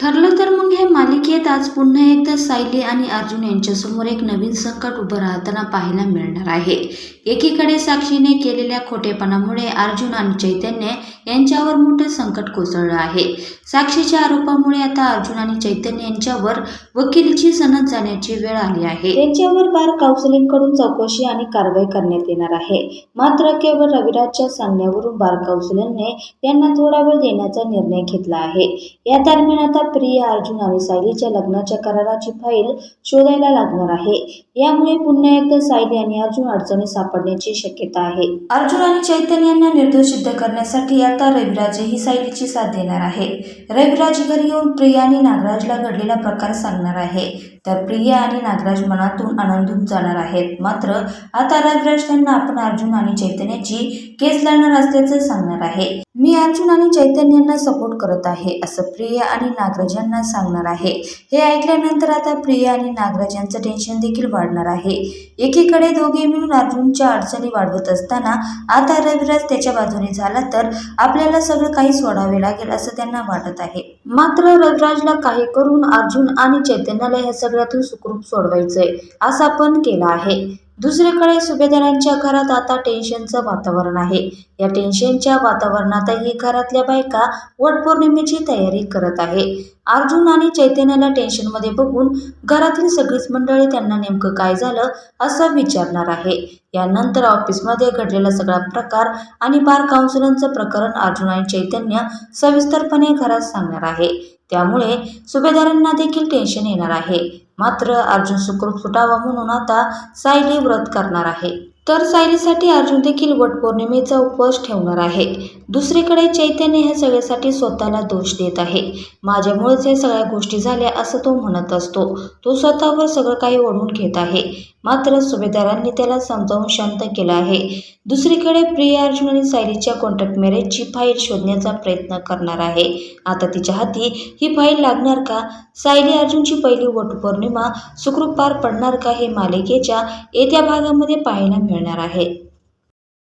ठरलं तर मालिकेत आज पुन्हा एकदा सायली आणि अर्जुन यांच्यासमोर एक नवीन संकट उभं राहताना पाहायला मिळणार आहे. एकीकडे साक्षीने केलेल्या खोटेपणामुळे अर्जुन आणि चैतन्य यांच्यावर मोठं संकट कोसळलं आहे. साक्षीच्या आरोपामुळे आता अर्जुन आणि चैतन्य यांच्यावर वकिलीची सनद जाण्याची वेळ आली आहे. त्यांच्यावर बार काउन्सिलिंगकडून चौकशी आणि कारवाई करण्यात येणार आहे. मात्र केवळ रविराजच्या सांगण्यावरून बार काउन्सिलरने त्यांना थोडा वेळ देण्याचा निर्णय घेतला आहे. या दरम्यान आता प्रिया अर्जुन आणि सायलीच्या लग्नाच्या कराराची फाईल शोधायला लागणार आहे. यामुळे पुन्हा एकदा सायली आणि अर्जुन अडचणी सापडण्याची शक्यता आहे. अर्जुन आणि चैतन्य यांना निर्दोष सिद्ध करण्यासाठी आता रविराजही सायलीची साथ देणार आहे. रविराज घरी येऊन प्रिया आणि नागराजला घडलेला प्रकार सांगणार आहे. तर प्रिया आणि नागराज मनातून आनंदून जाणार आहेत. मात्र आता रविराज त्यांना आपण अर्जुन आणि चैतन्याची केस लढणार असल्याचं सांगणार आहे. मी अर्जुन आणि चैतन्यांना सपोर्ट करत आहे असं प्रिया आणि नागराज यांना सांगणार आहे. हे ऐकल्यानंतर आता प्रिया आणि नागराज यांचं टेन्शन देखील वाढणार आहे. एकीकडे दोघे मिळून अर्जुनच्या अडचणी वाढवत असताना आता रविराज त्याच्या बाजूने झाला तर आपल्याला सगळं काही सोडावे लागेल असं त्यांना वाटत आहे. मात्र रविराजला काही करून अर्जुन आणि चैतन्याला ह्या सगळ्यातून सुखरूप सोडवायचंय असा पण केला आहे. दुसरीकडे सुभेदारांच्या घरात आता टेन्शनचं वातावरण आहे. या टेन्शनच्या वातावरणातही घरातल्या बायका वटपौर्णिमेची तयारी करत आहे. अर्जुन आणि चैतन्याला टेन्शनमध्ये बघून घरातील सगळीच मंडळी त्यांना नेमकं काय झालं असं विचारणार आहे. यानंतर ऑफिसमध्ये घडलेला सगळा प्रकार आणि बार काउन्सिलरचं प्रकरण अर्जुन आणि चैतन्य सविस्तरपणे घरात सांगणार आहे. त्यामुळे सुभेदारांना देखील टेन्शन येणार आहे. मात्र अर्जुन सुखरूप सुटावा म्हणून आता सायली व्रत करणार आहे. तर सायलीसाठी अर्जुन देखील वटपौर्णिमेचा उपवास ठेवणार आहे दुसरीकडे चैतन्य ह्या सगळ्यासाठी स्वतःला दोष देत आहे. माझ्यामुळेच या सगळ्या गोष्टी झाल्या असं तो म्हणत असतो. तो स्वतःवर सगळं काही ओढून घेत आहे. मात्र सुभेदारांनी त्याला समजावून शांत केलं आहे. दुसरीकडे प्रिया अर्जुन आणि सायलीच्या कॉन्ट्रॅक्ट मॅरेजची फाईल शोधण्याचा प्रयत्न करणार आहे. आता तिच्या हाती ही फाईल लागणार का? सायली अर्जुनची पहिली वटपौर्णिमा सुखरूप पार पडणार का हे मालिकेच्या येत्या भागामध्ये पाहायला मिळणार आहे.